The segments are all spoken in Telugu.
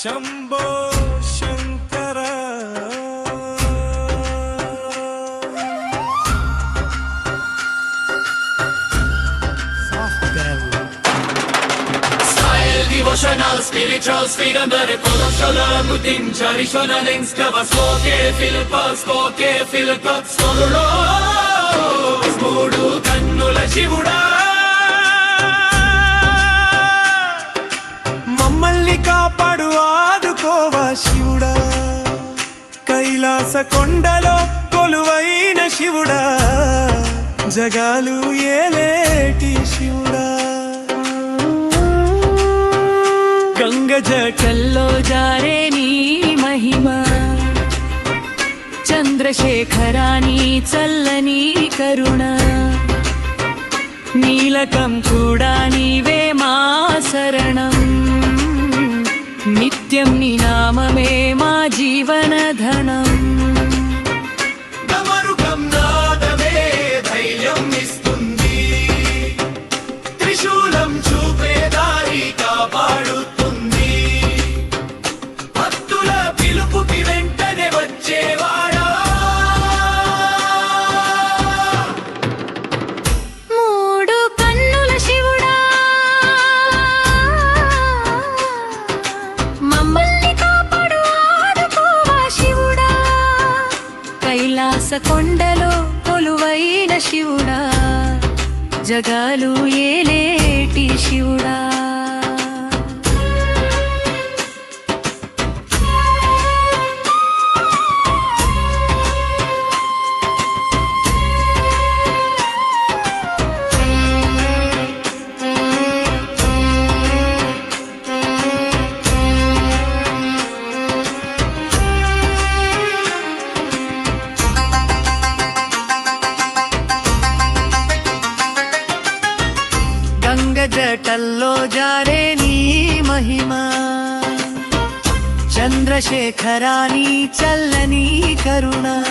Shambho Shankar Emotional, spiritual, freedom, that it full of shalom, within traditional links, cover, spoke, feel it, pulse, spoke, feel it, pulse, follow, Kailasa కొండలో కొలువైన శివుడా జగాలు ఏలేటి శివుడా. గంగ జటల్లో జారే నీ మహిమ చంద్రశేఖరాని చల్లని కరుణ. నీలకం కూడా నీవే మా శరణం. नित्यं निना मे मा जीवनधनम्। కొండలో కొలువైన శివుడా జగాలు ఏలేటి శివుడా. జటల్లో జారే నీ మహిమా. చంద్రశేఖరాని చల్లని కరుణ.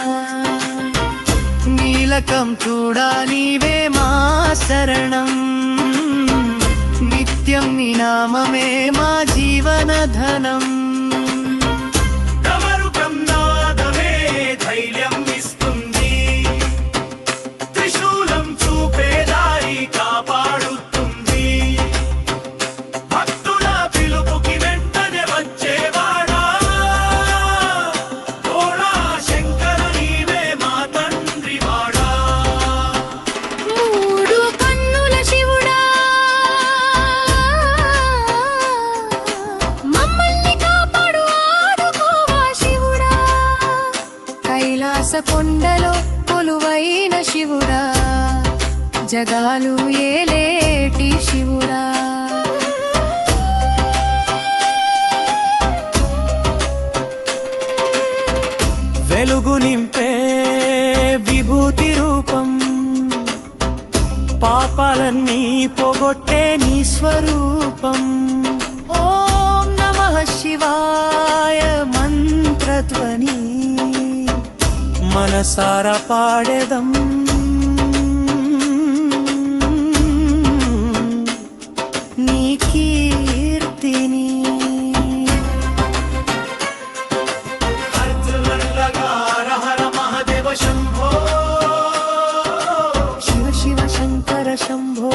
నీలకం చూడా నీవే మా శరణం. నిత్యం నీ నామమే మా జీవన కొండలో కొలువైన శివుడా జగాలు ఏలేటి శివుడా. వెలుగు నింపే విభూతి రూపం పాపాలన్నీ పోగొట్టే నీ స్వరూపం మనసారా పాడేదం. నీ కీర్తిని హర హర మహదేవ శంభో శివ శివ శంకర శంభో.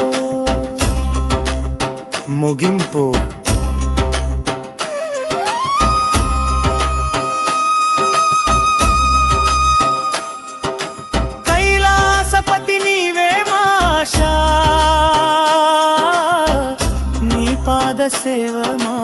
ముగింపు. the same.